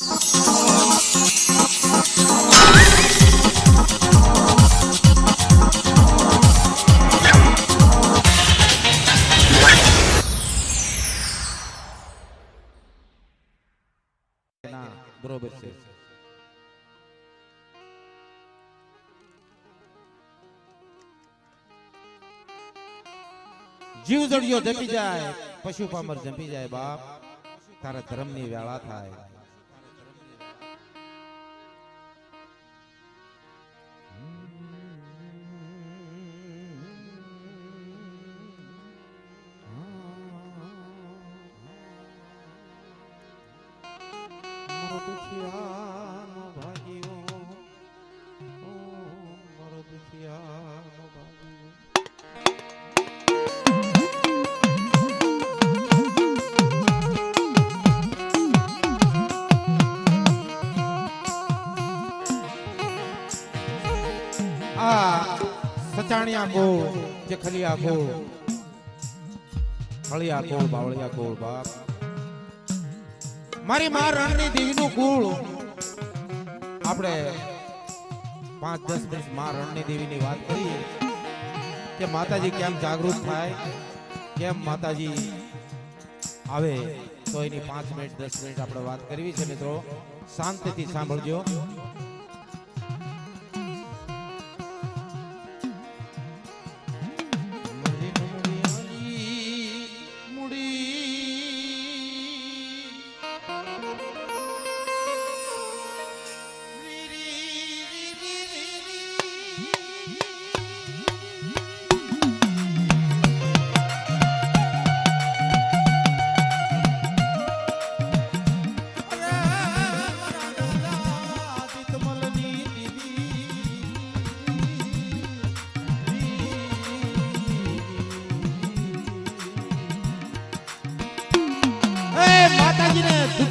બરોબર છે. જીવ જડિયો જપી જાય, પશુ પામર જંપી જાય બાપ. તારા ધર્મની વેળા થાય. દુખિયાનો ભાગ્યો ઓ મારો દુખિયાનો ભાગ્યો આ સચાણિયા ગોળ જે ખલિયા ગોળ ગોળ બાવળિયા ગોળ બાપ મારી માં રણની દેવીનું કુળ. આપણે પાંચ દસ મિનિટમાં રણની દેવીની વાત કરીએ કે માતાજી કેમ જાગૃત થાય, કેમ માતાજી આવે, તો એની પાંચ મિનિટ, દસ મિનિટ આપણે વાત કરવી છે મિત્રો. શાંતિથી સાંભળજો.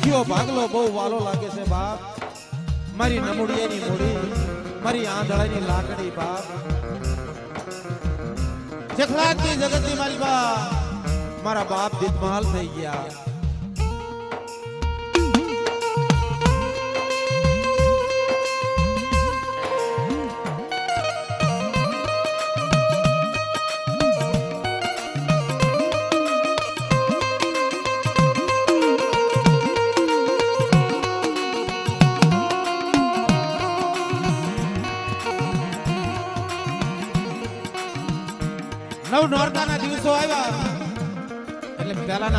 માતાજીને ભાગલો, બહુ વાલો લાગે છે બાપ. મારી નમુડિયાની મૂડી, મારી આંધળાની લાકડી બાપ. જખલાટની જગતની મારી બાપ. મારા બાપ દિતમાલ થઈ ગયા.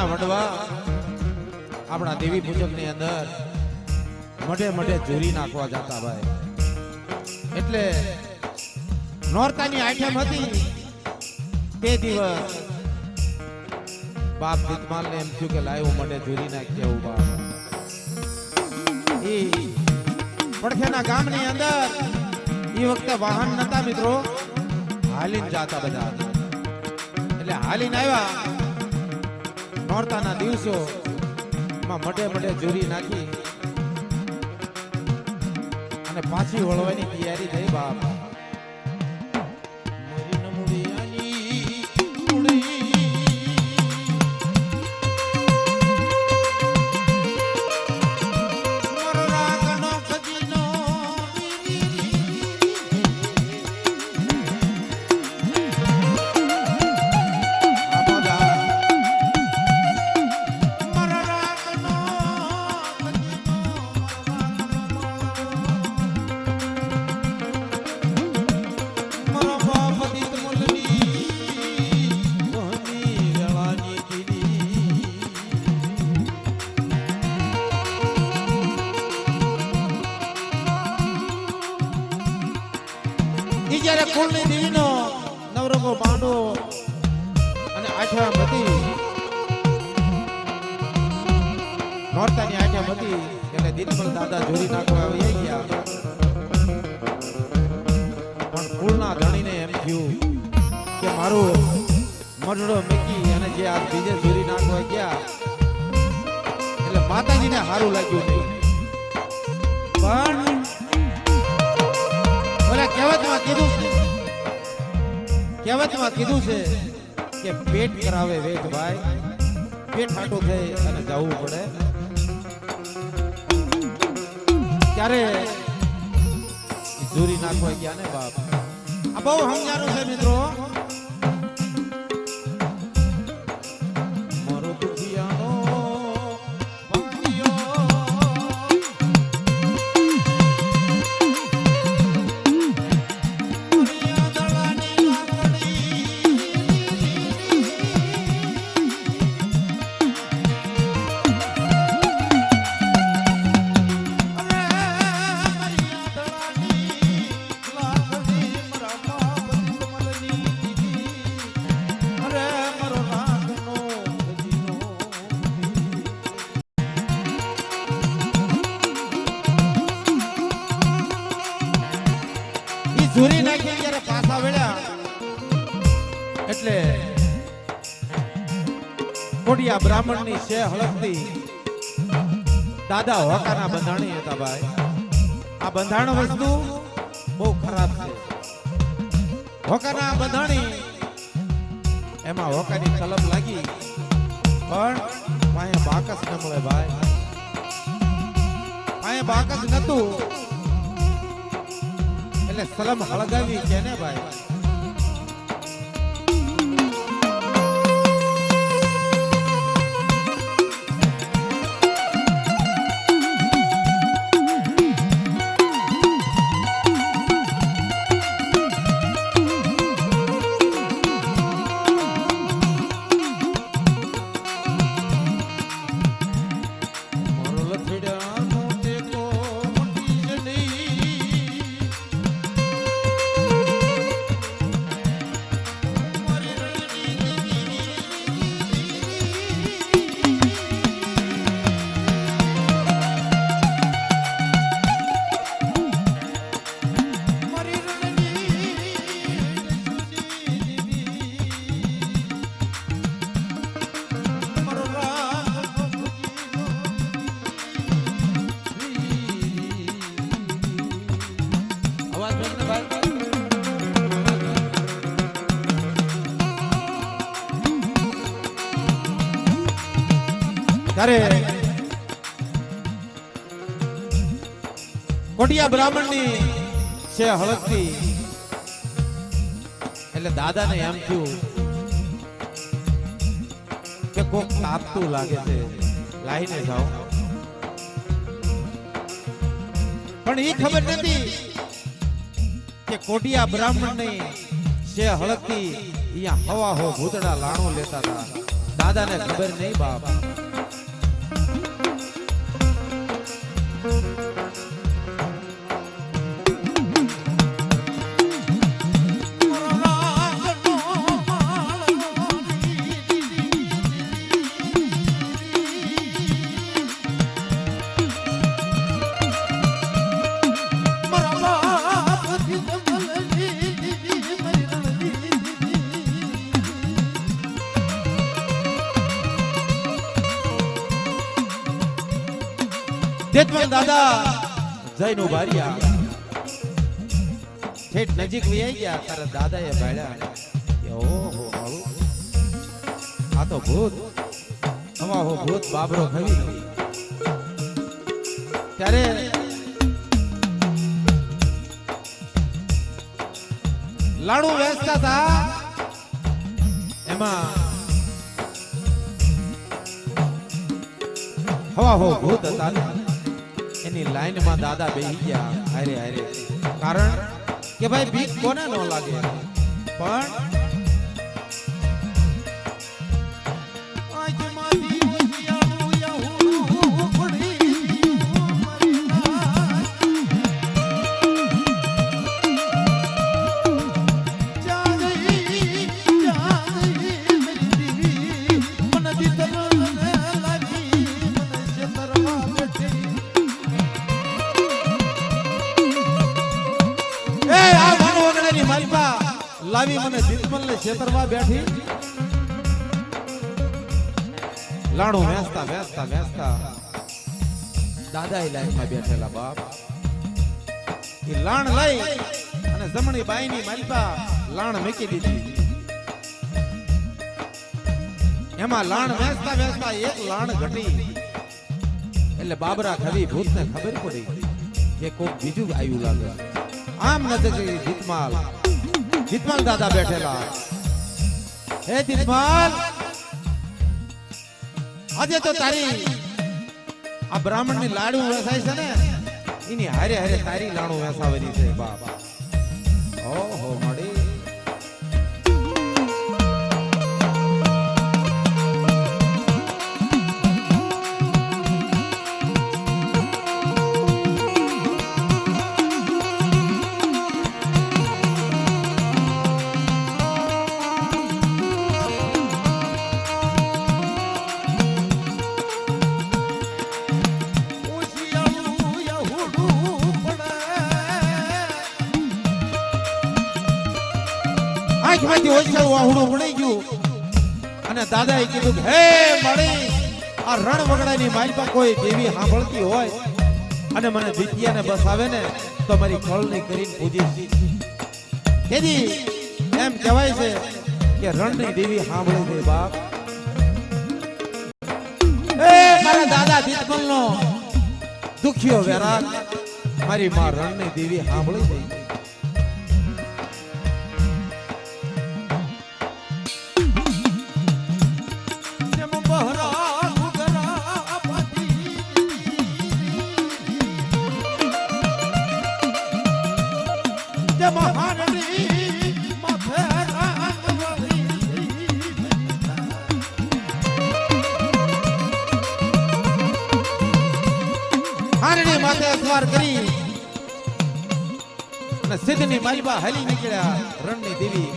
પહેલાના વડવા આપણા દેવી પૂજકની અંદર મઢે મઢે જોરી નાખવા જતા ભાઈ. એટલે નોરતાની આઈટમ હતી તે દિવસ બાપ દીતમાલ ને એમ થયું કે લાવ્યું મને જોરી નાખી એવું બાપ એ પડખેના ગામની અંદર એ વખતે વાહન નતા મિત્રો, હાલીને જાતા બધા એટલે હાલીને આવ્યા નોરતાના દિવસો માં મઢે મઢે જુરી નાખી અને પાછી વળવાની તૈયારી થઈ બાપ. જે આ નાખવા ગયા. એટલે માતાજીને સારું લાગ્યું પણ ઓલા કહેવતમાં કીધું છે, કહેવતમાં કીધું છે કે પેટ કરાવે વેચ ભાઈ પેટ હાટું થઈ અને જવું પડે. ત્યારે જુરી નાખવા ગયા ને બાપ. આ બહુ સમજાનું છે મિત્રો. કોડિયા બ્રાહ્મણની છે હળગતી દાદા હોકાના બંધાણી હતા ભાઈ. આ બંધાણ વસ્તુ બહુ ખરાબ છે. હોકાના બંધાણી એમાં હોકાની કલમ લાગી. પણ પાયે બાકસ ન મળે ભાઈ. પાયે બાકસ નતું એટલે સલમ હળગાવી છે ને ભાઈ? ત્યારે કોટિયા બ્રાહ્મણની છે હળકતી. એટલે દાદાને એમ થયું કે કોક કાપતું લાગે છે. લાઈને જાઓ. પણ એ ખબર નથી કે કોટિયા બ્રાહ્મણની છે હળકતી. અહીંયા હવા હો ભૂતડા લાણો લેતા હતા. દાદાને ખબર નહીં બાપ. જયનું ભાર્યા. ઠેઠ નજીક વહી ગયા, તારા દાદાએ ભાળ્યા કે ઓહો આ તો ભૂત. હો ભૂત બાબરો ખવી ત્યારે લાડુ વેચતા હતા. એમાં હવા હો ભૂત હતા લાઈનમાં દાદા બેહી ગયા. અરે હારે. કારણ કે ભાઈ બીક કોને ન લાગે? પણ છેતરવા બેઠી. લાણું વેચતા વેચતા વેચતા. દાદા લાઈનમાં બેઠેલા બાપ. એ લાણ લઈ અને જમણી બાઈની માલિકા લાણ મૂકી દીધી. એમાં લાણ વેચતા વેચતા એક લાણ ઘટી. એટલે બાબરા ખવી ભૂતને ખબર પડી કે કોક બીજું આવ્યું લાગે. આમ નથી જીતમાલ જીતમાલ દાદા બેઠેલા. હે જીતમાલ આજે તો તારી આ બ્રાહ્મણની લાડુ વેસાય છે ને, એની હારે હારે તારી લાડુ વેસાવેલી છે, બાપ. આંખમાંથી ઓછાળું વાહુડું ભણી ગયું. અને દાદાએ કીધું કે, હે મળી આ રણ વગડાની માલપા કોઈ દેવી સાંભળતી હોય અને મને દ્વિતીયાને બસાવે ને તો મારી ખળની કરીને પૂજી. તેથી એમ કહેવાય છે કે રણની દેવી સાંભળે છે બાપ. એ મારા દાદા દીતમલનો દુખ્યો વેરાગ મારી માં રણની દેવી સાંભળી છે. માલિબા હાલી નીકળ્યા રણની દેવી.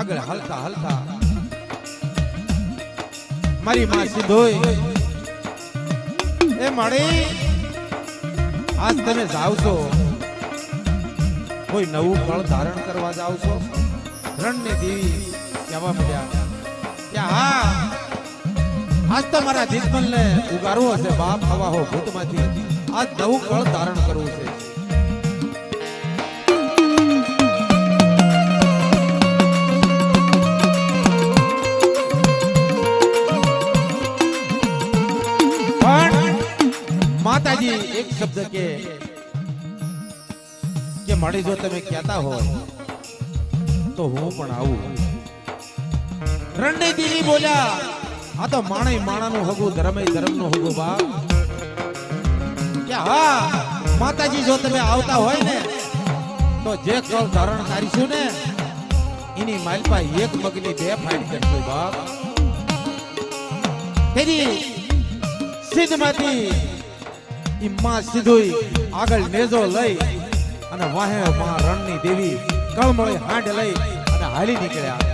આગળ હલતા હલતા મારી માં સિદ્ધોય એ મળી, આજ તમે જાવ કોઈ નવું ફળ ધારણ કરવા જાવ છો? રણની દેવી કહેવા મળ્યા કે હા, આજ તો મારા જીતમલ ને ઉગારવો હશે બાપ હવા હો ભૂતમાંથી. આજ નવું ફળ ધારણ કરવું છે. માતાજી, એક શબ્દ કે કે મળી જો તમે કહેતા હોય, તો હું પણ આવું રણનીતિ બોલ્યા, આ તો માણય માણાનું હગું, ધર્મય ધર્મનું હગું બા હા, માતાજી, જો તમે આવતા હોય ને, તો જે કળ ધારણ કરીશું ને, એની માલપા એક મગની બે ફાઈટ કરશું, બાપ. તેની સિદ્ધમાંથી ઈ માં આગળ નેજો લઈ અને વાહે માં રણની દેવી કળમળી હાંડ લઈ અને હાલી નીકળ્યા.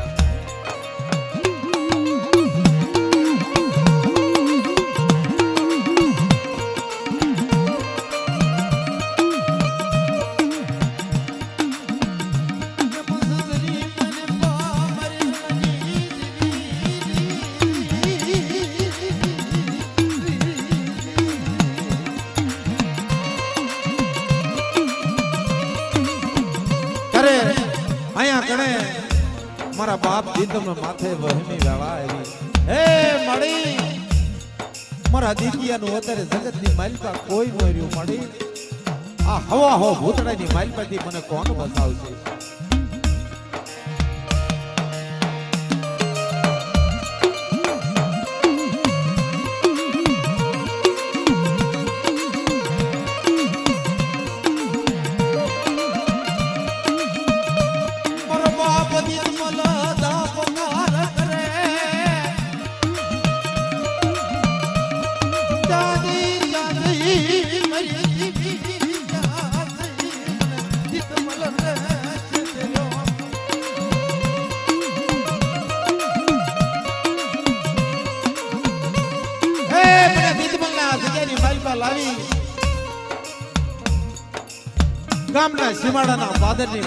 માથે વહેમી વેળા આવી હે મળી! મારા દીદિયાનું અત્યારે જગતની માલિકા કોઈ મર્યું મળી. આ હવા હો ભૂતડાની માલિકાથી મને કોણ બસાવશે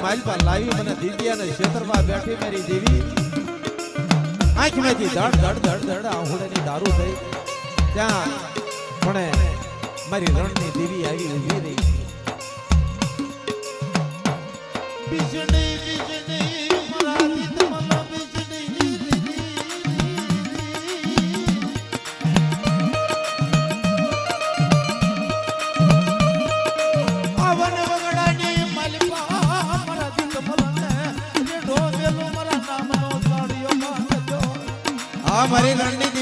માલિકા લાવી મને દીદિયાને ક્ષેત્રમાં બેઠી મારી દેવી આંખમાંથી ધડ ધડ ધડ ધડ આહુડાની દારૂ થઈ ત્યાં મને મારી રણની દેવી આવી ઊભી રહી બિજણી બિજણી મરાતી દીદમલ ಮರಿ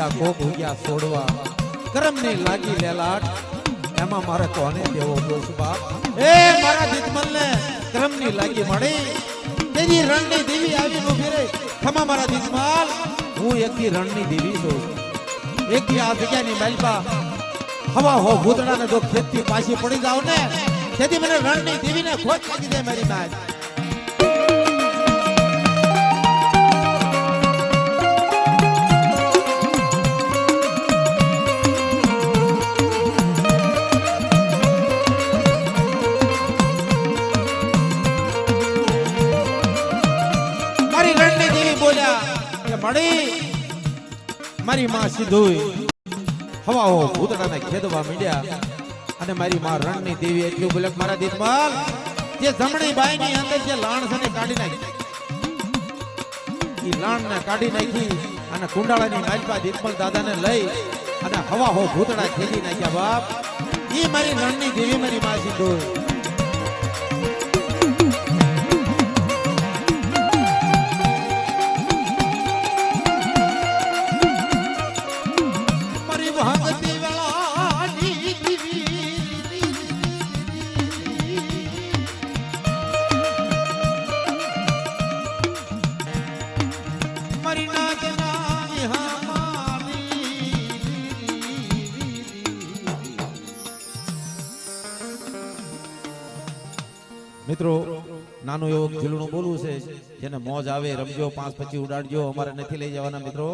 દુખિયા કો ઉગ્યા છોડવા. કરમની લાગી લેલાટ. એમાં મારે કોને દેવો દોષ બાપ. એ મારા દીતમલને કરમની લાગી મળી તેજી રણની દેવી આવી નો ફેરે ખમા મારા દીતમલ હું એકથી રણની દેવી છું. એકથી આ જગ્યાની માલપા હવા હો ભૂતડાને જો ખેતી પાછી પડી જાવ ને, તેથી મને રણની દેવીને ખોટ લાગી દે મારી માય. મળી મારી માં સીધું હવાઓ ભૂતડાને ખેદવા મીડ્યા અને મારી માં રણની દેવી એટલું બોલે મારા દીપમાલ, જે જમણી બાઈ ની અંદર જે લાણ છે ને કાઢી નાખી. ઈ લાણને કાઢી નાખી અને કુંડાળાની માલપા દીપમલ દાદાને લઈ અને હવા હો ભૂતડા ખેદી નાખ્યા બાપ. ઈ મારી રણની દેવી મારી માં સીધુય. મિત્રો, નાનું એવું ખીલણું બોલવું છે, જેને મોજ આવે, રમજો, પાંચ પછી ઉડાડજો, અમારે નથી લઈ જવાના મિત્રો.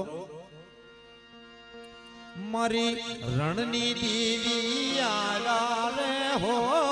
મારી રણની દીવી રે હો.